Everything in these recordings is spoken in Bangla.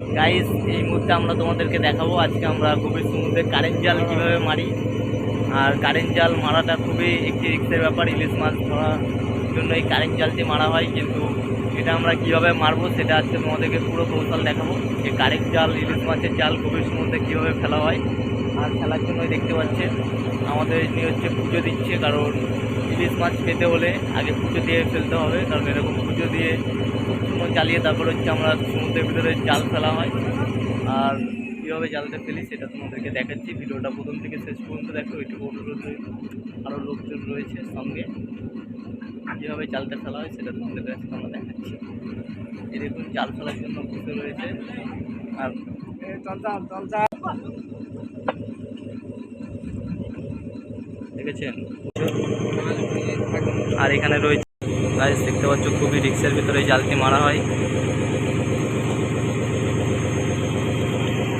গাইস এই মুহূর্তে আমরা তোমাদেরকে দেখাবো। আজকে আমরা খুবই সমুদ্রে কারেন্ট জাল কীভাবে মারি। আর কারেন্ট জাল মারাটা খুবই একটি রিক্সের ব্যাপার। ইলিশ মাছ ধরার জন্য এই কারেন্ট জালটি মারা হয়। কিন্তু এটা আমরা কীভাবে মারবো সেটা আজকে তোমাদেরকে পুরো কৌশল দেখাবো। যে কারেন্ট জাল, ইলিশ মাছের জাল গভীর সমুদ্রে কীভাবে ফেলা হয় আর ফেলার জন্যই দেখতে পাচ্ছে। আমাদের নিয়ে হচ্ছে পুজো দিচ্ছে, কারণ ইলিশ মাছ পেতে হলে আগে পুজো দিয়ে ফেলতে হবে। কারণ এরকম পুজো দিয়ে চালিয়ে তারপর হচ্ছে আমরা সমুদ্রের ভিতরে জাল ফেলা হয়। আর কীভাবে জালটা ফেলি সেটা তোমাদেরকে দেখাচ্ছি। ভিডিওটা প্রথম থেকে শেষ পর্যন্ত দেখো এটুকু অনুরোধ রইল আরও লোকজন রয়েছে সঙ্গে। কীভাবে জালটা ফেলা হয় সেটা তোমাদের কাছে আমরা দেখাচ্ছি। এই দেখুন, জাল ফেলার জন্য বসে রয়েছে। আর দেখেছেন? আর এখানে রয়েছে গাছ দেখতে পাচ্ছ, খুবই রিক্সের ভিতরে জালটি মারা হয়।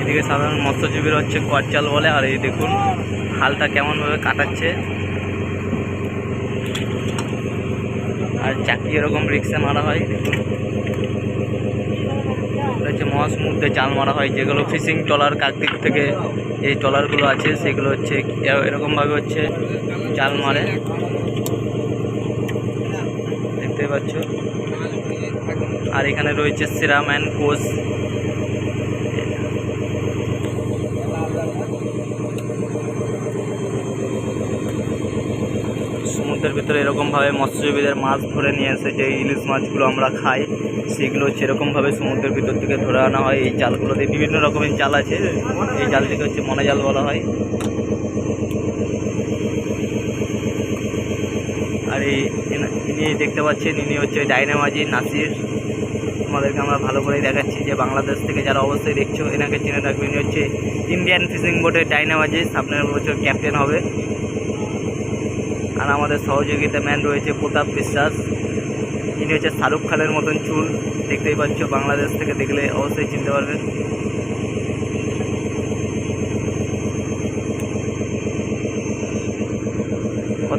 এদিকে সাধারণ মৎস্যজীবীরা হচ্ছে কট জাল বলে, আর এই দেখুন, হালটা কেমনভাবে কাটাচ্ছে। আর চাকি এরকম রিক্সে মারা হয়। দেখুন হচ্ছে মহাসমুদ্রে জাল মারা হয়, যেগুলো ফিশিং ট্রলার কাকদ্বীপ থেকে যে ট্রলারগুলো আছে, সেগুলো হচ্ছে, এরকমভাবে হচ্ছে জাল মারে। দেখতে পাচ্ছ। আর এখানে রয়েছে সিরাম অ্যান্ড কোচ। সমুদ্রের ভিতরে এরকমভাবে মৎস্যজীবীদের মাছ ধরে নিয়ে এসে যে ইলিশ মাছগুলো আমরা খাই, সেগুলো হচ্ছে এরকমভাবে সমুদ্রের ভিতর থেকে ধরে আনা হয়। এই জালগুলোতে বিভিন্ন রকমের জাল আছে। এই জালটিকে হচ্ছে মনে জাল বলা হয় আর এই এনা- ইনি দেখতে পাচ্ছেন, ইনি হচ্ছে ডাইনামাজি নাসির। তোমাদেরকে আমরা ভালো করেই দেখাচ্ছি যে বাংলাদেশ থেকে যারা অবশ্যই দেখছ, এনাকে চিনে রাখবে। ইনি হচ্ছে ইন্ডিয়ান ফিশিং বোর্ডের ডাইনামাজি সামনের বছর ক্যাপ্টেন হবে। আর আমাদের সহযোগিতা ম্যান রয়েছে প্রতাপ বিশ্বাস। ইনি হচ্ছে শাহরুখ খানের মতন চুল, দেখতেই পাচ্ছ, বাংলাদেশ থেকে দেখলে অবশ্যই চিনতে পারবে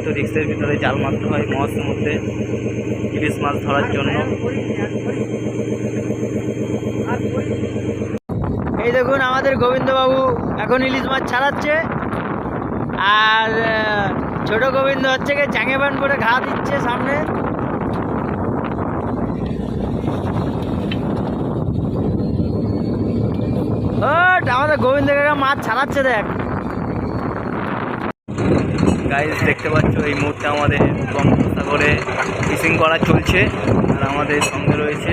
কত রিক্সের ভিতরে জাল মারতে হয় মহাসমুদ্রে ইলিশ মাছ ধরার জন্য। এই দেখুন, আমাদের গোবিন্দবাবু এখন ইলিশ মাছ ছাড়াচ্ছে। আর ছোট গোবিন্দ হচ্ছে গিয়ে চাঙে বান করে ঘা দিচ্ছে সামনে। আমাদের গোবিন্দ মাছ ছাড়াচ্ছে দেখ। গাইজ দেখতে পাচ্ছ, এই মুহূর্তে আমাদের বঙ্গোপসাগরে ফিশিং করা চলছে। আর আমাদের সঙ্গে রয়েছে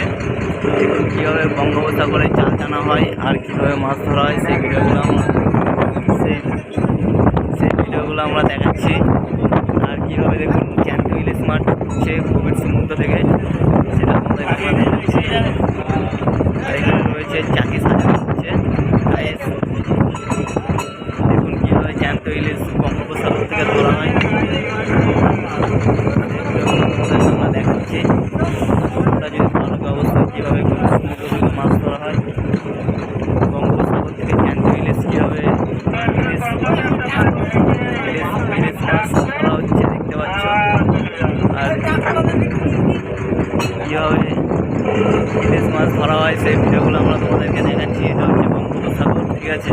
কীভাবে বঙ্গোপসাগরে জাল টানা হয় আর কীভাবে মাছ ধরা হয়, সেই ভিডিওগুলো আমরা সেই ভিডিওগুলো আমরা দেখাচ্ছি। আর কীভাবে দেখুন জ্যান্ত ইলিশ মাছ হচ্ছে কোভিড সমুদ্র থেকে সেটা আমাদের এখানে রয়েছে চাকি সাজানো হচ্ছে গাইজ দেখুন কীভাবে জ্যান্ত ইলিশ বঙ্গোপসাগর থেকে ধরা হয় এগুলো তোমাদের আমরা দেখাচ্ছি আমরা যদি ভালো লাগে অবশ্যই কীভাবে করে সমুদ্র থেকে মাছ ধরা হয় বঙ্গোপসাগর থেকে জ্যান্ত ইলিশ কীভাবে ইলিশ ইলিশ ইলিশ মাছ ধরা হচ্ছে দেখতে পাচ্ছ আর কীভাবে ইলিশ মাছ ধরা হয় সেই ভিডিওগুলো আমরা তোমাদেরকে দেখাচ্ছি। এটা হচ্ছে বঙ্গোপসাগর, ঠিক আছে?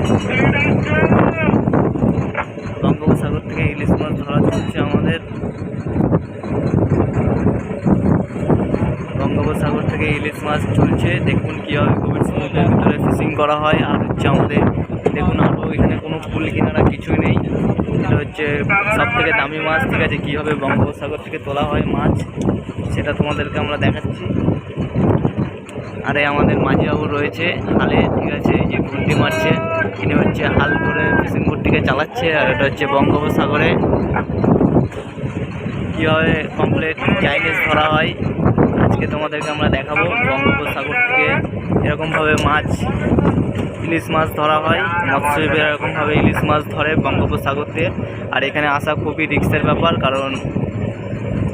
বঙ্গোপসাগর থেকে ইলিশ মাছ ধরা চলছে আমাদের। বঙ্গোপসাগর থেকে ইলিশ মাছ চলছে। দেখুন কীভাবে গভীর সমুদ্রের ভিতরে ফিশিং করা হয়। আর হচ্ছে আমাদের, দেখুন আরও এখানে কোনো ফুল কিনারা কিছুই নেই। এটা হচ্ছে সব থেকে দামি মাছ, ঠিক আছে? কীভাবে বঙ্গোপসাগর থেকে তোলা হয় মাছ, সেটা তোমাদেরকে আমরা দেখাচ্ছি। আরে আমাদের মাঝিবাবু রয়েছে, হালে ঠিক আছে যে ঘুরতি মারছে ইনি হচ্ছে হাল ধরে ফিশিং বোটটিকে চালাচ্ছে, আর এটা হচ্ছে বঙ্গোপসাগরে। কীভাবে কমপ্লিট চাইনিজ ধরা হয়, আজকে তোমাদেরকে আমরা দেখাবো। বঙ্গোপসাগর থেকে এরকমভাবে মাছ, ইলিশ মাছ ধরা হয়, মৎস্যজীবীরা এরকমভাবে ইলিশ মাছ ধরে বঙ্গোপসাগর থেকে আর এখানে আসা খুবই রিক্সের ব্যাপার, কারণ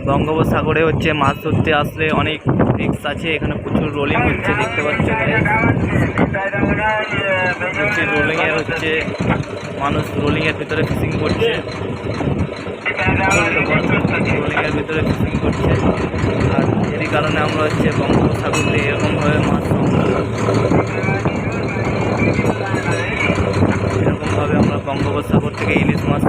বঙ্গোপসাগরে হচ্ছে মাছ ধরতে আসলে অনেক রিক্স আছে। এখানে প্রচুর রোলিং হচ্ছে, দেখতে পাচ্ছেন হচ্ছে রোলিংয়ে হচ্ছে মানুষ রোলিংয়ের ভিতরে ফিশিং করছে। রোলিংয়ের ভিতরে ফিশিং করছে। আর এরই কারণে আমরা হচ্ছে বঙ্গোপসাগর এরকমভাবে মাছ এরকমভাবে আমরা বঙ্গোপসাগর থেকে ইলিশ মাছ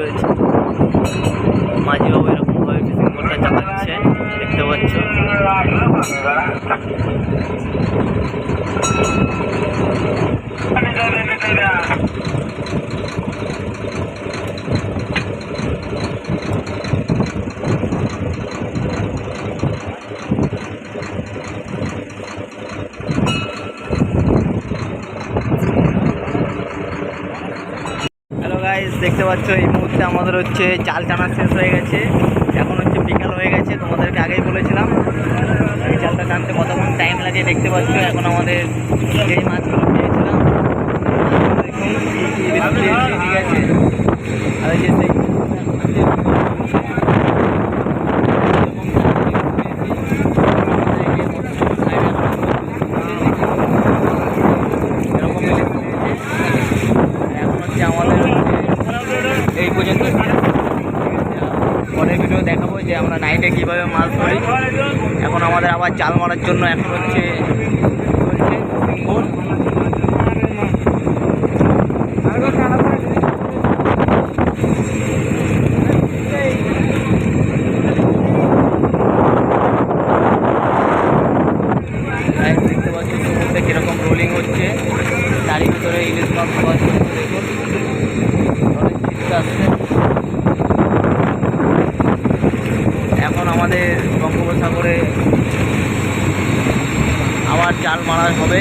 রয়েছে। মাঝিবাবু এরকমভাবে ফিশিং বোটটা চালাচ্ছে দেখতে পাচ্ছ। দেখতে পাচ্ছ, এই মুহূর্তে আমাদের হচ্ছে চাল টানা শেষ হয়ে গেছে। এখন হচ্ছে বিকাল হয়ে গেছে, তোমাদেরকে আগেই বলেছিলাম। এই চালটা টানতে কতক্ষণ টাইম লাগে দেখতে পাচ্ছ, এখন আমাদের যেই মাছগুলো পেয়েছিলাম। ঠিক আছে। আর যে এরকম ইলিশ এখন হচ্ছে আমাদের হচ্ছে এই পর্যন্ত পরের ভিডিও দেখাবো যে আমরা নাইটে কীভাবে মাছ ধরি। এখন আমাদের আবার জাল মারার জন্য এখন হচ্ছে চলছে ভোর। তাই দেখতে পাচ্ছি সমুদ্রে কীরকম রোলিং হচ্ছে তারই ভিতরে ইলিশ মাছ পাওয়া যাচ্ছে দেখুন অনেক চিন্তা আসছে এখন আমাদের বঙ্গোপসাগরে আবার জাল মারা হবে।